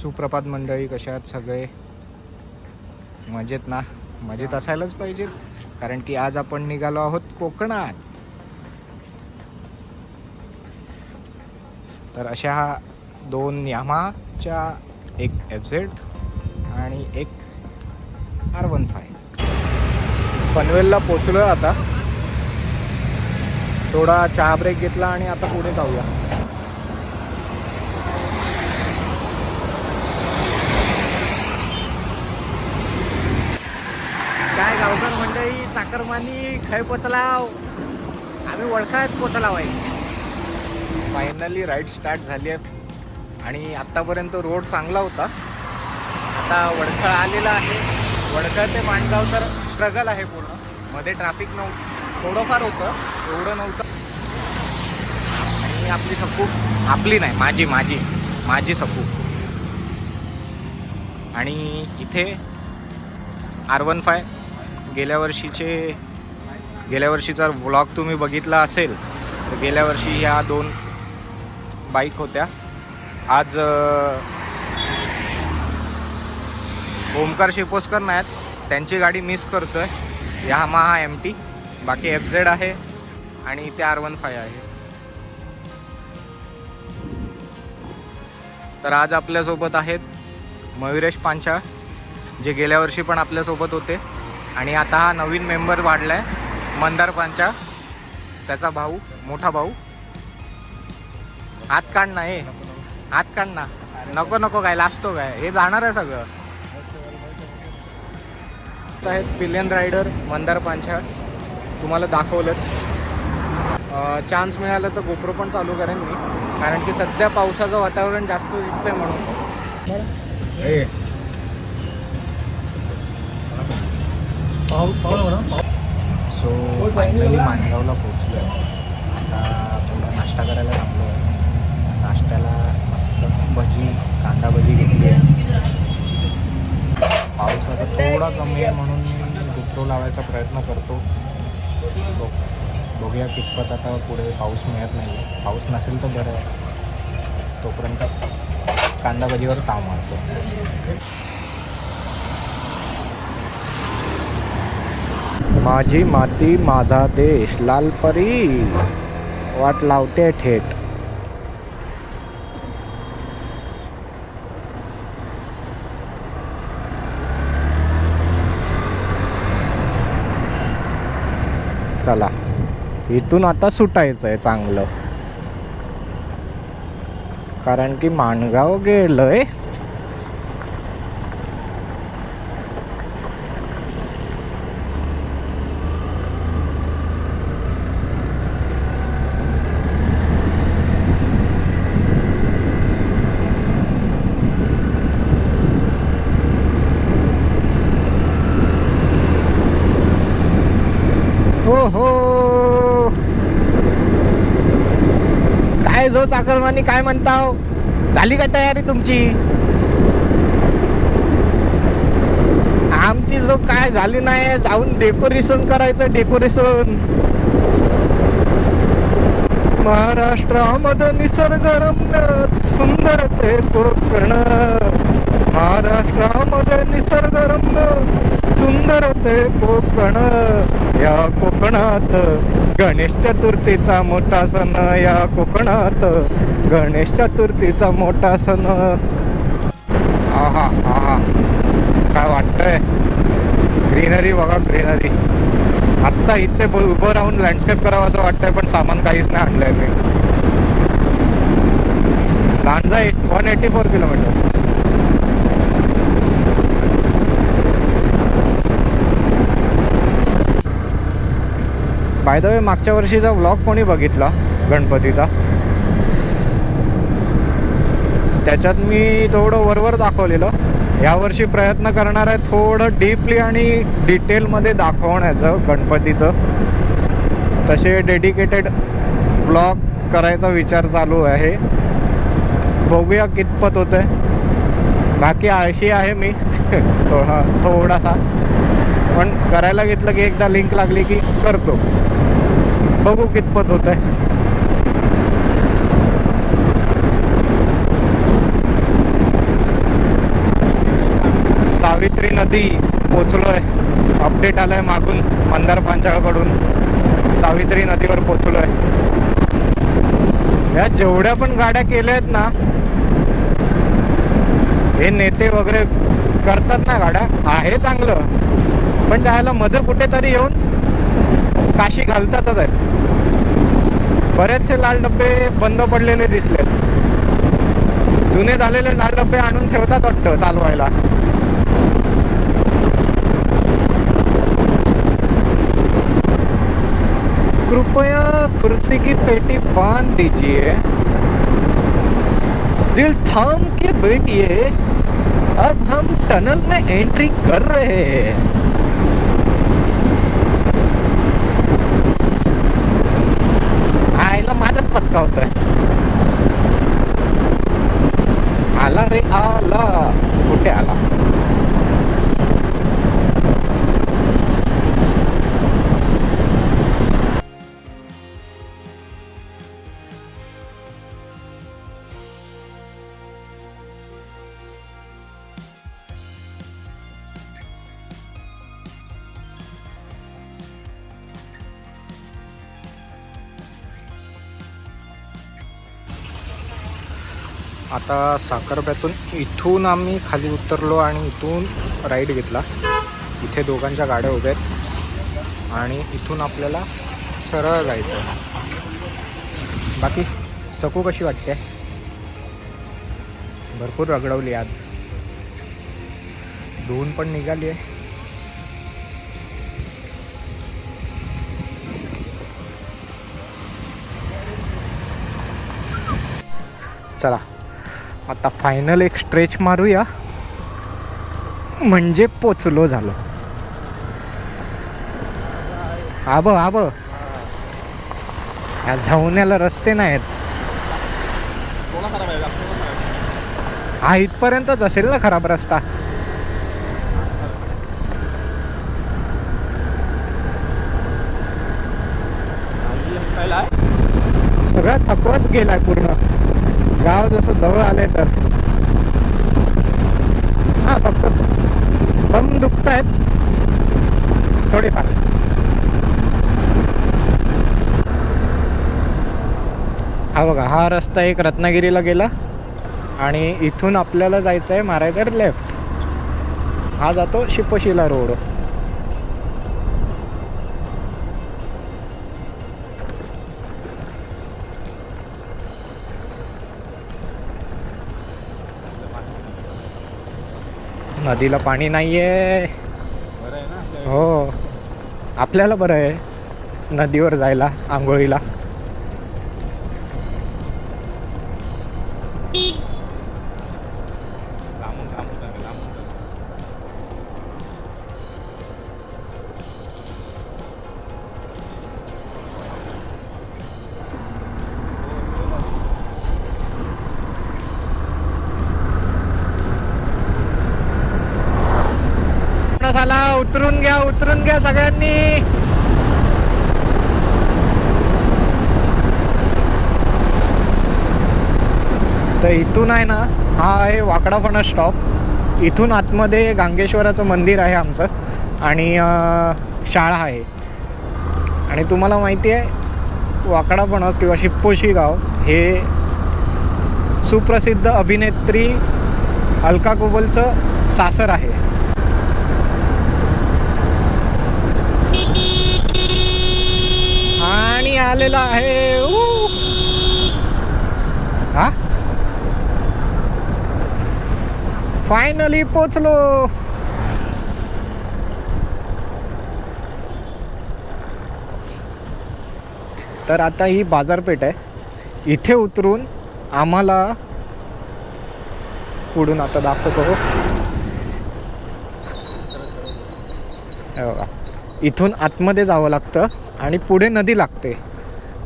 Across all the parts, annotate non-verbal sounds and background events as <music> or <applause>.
सुप्रभात मंडळी कशा आहेत सगळे? मजेत ना? मजेत असायलाच पाहिजेत कारण की आज आपण निघालो आहोत कोकणात. तर अशा दोन यामाच्या एक एफ झेड आणि एक आर वन फाय पनवेलला पोचलो आता. थोडा चहा ब्रेक घेतला आणि आता पुढे जाऊया काय गावकर मंडळी खय पोचलाव आम्ही वळखायत पोचलाव आहे फायनली राईड स्टार्ट झाली आहे. आणि आत्तापर्यंत रोड चांगला होता. आता वडखळ आलेला आहे. वडखळ ते माणगाव तर स्ट्रगल आहे पूर्ण. मध्ये ट्रॅफिक नव्हतं थोडंफार होतं. एवढं नव्हतं. आणि आपली सपू आपली नाही माझी माझी माझी सपू. आणि इथे आर वन फाय गेल्या वर्षीचे गेल्या वर्षीचा व्लॉग तुम्ही बघितला असेल तर गेल्या वर्षी ह्या दोन बाईक होत्या. आज ओमकार शिपोसकर नाहीत त्यांची गाडी मिस करतो आहे यामाहा एम टी बाकी एफ झेड आहे आणि ते आर वन फाय आहे. तर आज आपल्यासोबत आहेत मयुरेश पांचा जे गेल्या वर्षी पण आपल्यासोबत होते. आणि आता हा नवीन मेंबर वाढलाय मंदार पांचा त्याचा भाऊ मोठा भाऊ. हात काढ ना हे. हात काढ ना. नको नको काय लाजतो काय. हे जाणार आहे सगळं. आहेत पिलियन रायडर मंदार पांछा तुम्हाला दाखवलंच. चान्स मिळाला तर गोप्रो पण चालू करेन मी. कारण की सध्या पावसाचं वातावरण जास्त दिसतंय म्हणून. सो फायनली माणगावला पोचलो आहे आता थोडा नाश्ता करायला थांबलो आहे नाश्त्याला मस्त भजी कांदा भजी घेतली आहे. पाऊस आता थोडा कमी आहे म्हणून मी लावायचा प्रयत्न करतो. बघूया कितपत आता पुढे पाऊस मिळत नाही पाऊस नसेल तर बरं आहे. तोपर्यंत कांदा भजीवर ताव मारतो. माझी माती माझा देश लालपरी वाट लावते ठेट चला. इथून आता सुटायचं आहे चांगलं. कारण की माणगाव गेलंय. हो. काय जो चाकरमानी काय म्हणताव? झाली का तयारी तुमची? आमची जो काय झाली नाही जाऊन डेकोरेशन करायचं डेकोरेशन महाराष्ट्रामध्ये निसर्गरम्य सुंदर ते कोकण महाराष्ट्रामध्ये निसर्गरम्य सुंदर ते कोकण या कोकणात. गणेश चतुर्थीचा मोठा सण या कोकणात. गणेश चतुर्थीचा मोठा सण. आहा आहा. काय वाटतंय? ग्रीनरी बघा ग्रीनरी. आत्ता इथे उभं राहून लँडस्केप करावं असं वाटतंय पण सामान काहीच नाही आणलंय मी. Lanja eight one eighty four kilometre. By the way मागच्या वर्षीचा व्लॉग कोणी बघितला? गणपतीचा? त्याच्यात मी थोडं वरवर दाखवलेलं. यावर्षी प्रयत्न करणार आहे थोडं डीपली आणि डिटेलमध्ये दाखवण्याचं गणपतीचं. तसे डेडिकेटेड ब्लॉग करायचा विचार चालू आहे. बघूया कितपत होतं आहे बाकी आळशी आहे मी. <laughs> थोडा थोडासा. पण करायला घेतलं की एकदा लिंक लागली की करतो. बघू कितपत होत आहे सावित्री नदी पोचलोय. अपडेट आलाय मागून मंदार पांचाळकडून सावित्री नदीवर पोचलोय. या जेवढ्या पण गाड्या केल्या आहेत ना हे नेते वगैरे करतात ना गाड्या आहे चांगलं. पण त्याला मध्ये कुठेतरी येऊन काशी घालतातच आहेत. बरेचसे लाल डब्बे बंद पडलेले दिसले. जुने झालेले लाल डब्बे आणून ठेवतात वाटतं चालवायला. कृपया कुर्सी की पेटी बांध दीजिए. दिल थाम के बैठिए अब हम टनल में एंट्री कर रहे हैं. आईला माझाच आला रे आला. कुठे आला? आता साखरप्यातून इथून आम्ही खाली उतरलो आणि इथून राईड घेतला. इथे दोघांच्या गाड्या उभ्या आहेत. आणि इथून आपल्याला सरळ जायचं बाकी सकू कशी वाटते? भरपूर रगडवली आज धुवून पण निघाली आहे. चला. आता फायनल एक स्ट्रेच मारूया. म्हणजे पोचलो झालो. आब आब. या जाऊन्याला रस्ते नाहीत. हा इथपर्यंतच असेल ना खराब रस्ता? सगळा थकवाच गेलाय पूर्ण. गाव जसं जवळ आले तर. हा फक्त दम आहेत थोडेफार. हा बघा हा रस्ता एक रत्नागिरीला गेला आणि इथून आपल्याला जायचं आहे मारायचं लेफ्ट हा जातो शिपशिला रोड नदीला पाणी नाहीये. हो. आपल्याला बरं आहे. नदीवर जायला आंघोळीला. झाला. उतरून घ्या उतरून घ्या सगळ्यांनी. तर इथून आहे ना हा आहे वाकडापणा स्टॉप इथून आतमध्ये गांगेश्वराचं मंदिर आहे आमचं. आणि शाळा आहे. आणि तुम्हाला माहिती आहे वाकडापणा किंवा शिप्पोशी गाव हे सुप्रसिद्ध अभिनेत्री अलका कुबलचं सासर आहे. झालेला आहे. हा? फायनली पोचलो. तर आता ही बाजारपेठ आहे. इथे उतरून आम्हाला पुढून आता दाखवतो. हो. इथून आतमध्ये जावं लागतं आणि पुढे नदी लागते.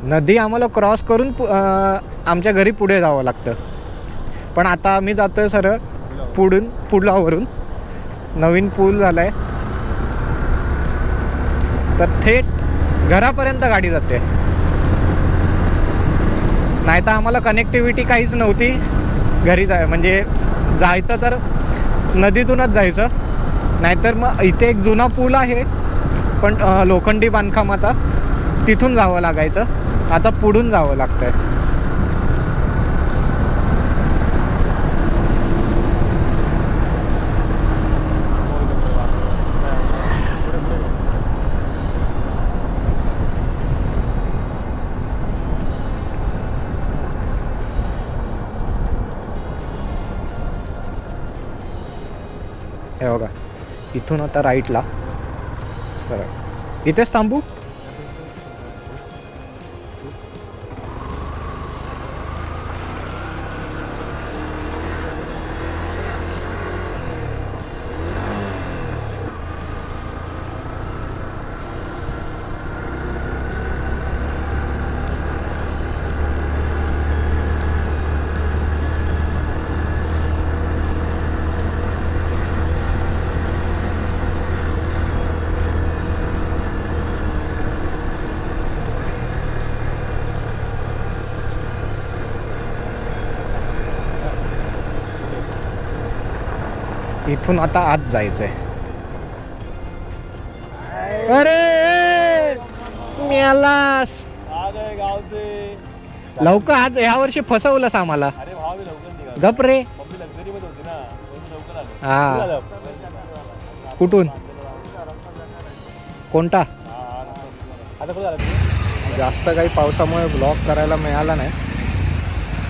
नदी आम्हाला क्रॉस करून पु- आमच्या घरी पुढे जावं लागतं. पण आता आम्ही जातोय सरळ पुढून पुलावरून. नवीन पूल झाला आहे तर थेट घरापर्यंत गाडी जाते. नाही तर आम्हाला कनेक्टिव्हिटी काहीच नव्हती घरी जाय म्हणजे जायचं तर नदीतूनच जायचं. नाहीतर मग इथे एक जुना पूल आहे पण लोखंडी बांधकामाचा. तिथून जावं लागायचं. आता पुढून जावं लागतंय. हे बघा इथून आता राईटला सरळ. इथेच थांबू? इथून आता आत जायचंय. अरे मेलास. अरे मिळालास लवकर आज ह्या वर्षी फसवलंस आम्हाला. गप रे. हा. कुठून? कोणता? जास्त काही पावसामुळे ब्लॉग करायला मिळाला नाही.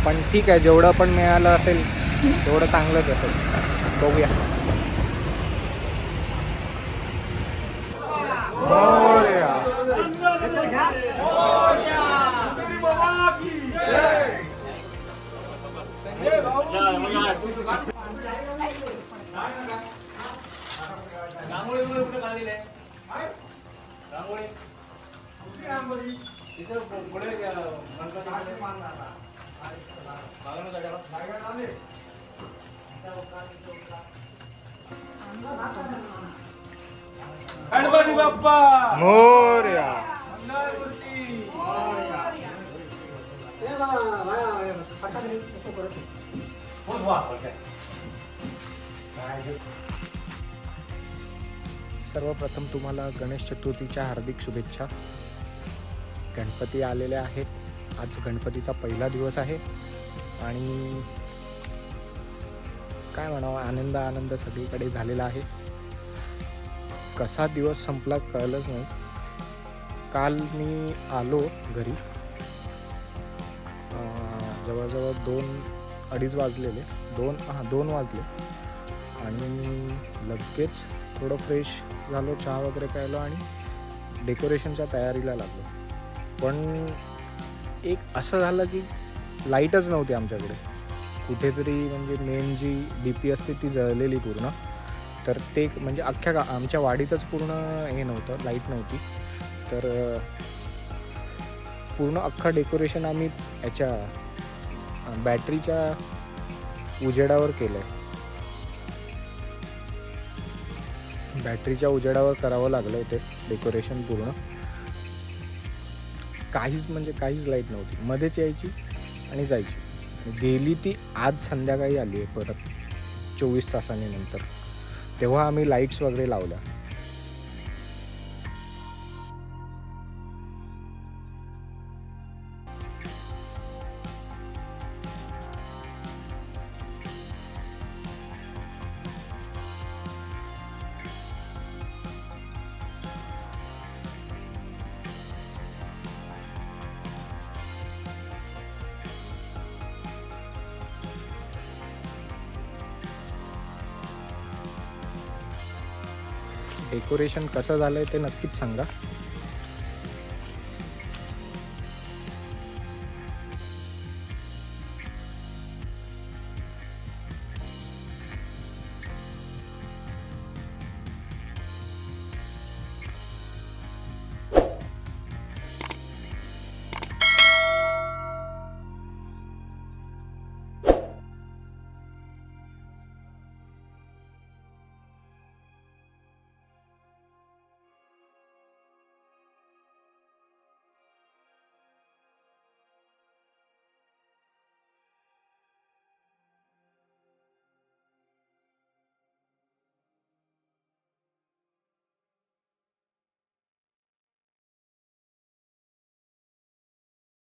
पण ठीक आहे जेवढं पण मिळालं असेल तेवढं चांगलंच असेल. बघूया बाप्पा. मोर्या. सर्वप्रथम तुम्हाला गणेश चतुर्थीच्या हार्दिक शुभेच्छा. गणपती आलेले आहेत. आज गणपतीचा पहिला दिवस आहे. आणि काय म्हणावं आनंद आनंद सगळीकडे झालेला आहे. कसा दिवस संपला कळलंच नाही. काल मी आलो घरी. जवळजवळ दोन अडीच वाजलेले. दोन हां दोन वाजले. आणि लगेच थोडं फ्रेश झालो चहा वगैरे प्यायलो आणि डेकोरेशनच्या तयारीला लागलो. पण एक असं झालं की लाईटच नव्हती आमच्याकडे. कुठेतरी म्हणजे मेन जी डी पी असते ती जळलेली पूर्ण. तर ते म्हणजे अख्ख्या गा आमच्या वाडीतच पूर्ण हे नव्हतं लाइट नव्हती. तर पूर्ण अख्खा डेकोरेशन आम्ही याच्या बॅटरीच्या उजेडावर केलं आहे बॅटरीच्या उजेडावर करावं लागलं होते डेकोरेशन पूर्ण. काहीच म्हणजे काहीच लाइट नव्हती. मध्येच यायची आणि जायची. गेली ती आज संध्याकाळी आली आहे परत चोवीस तासांनी नंतर. तेव्हा आम्ही लाईट्स वगैरे लावल्या. डेकोरेशन कसं झालंय ते नक्कीच सांगा.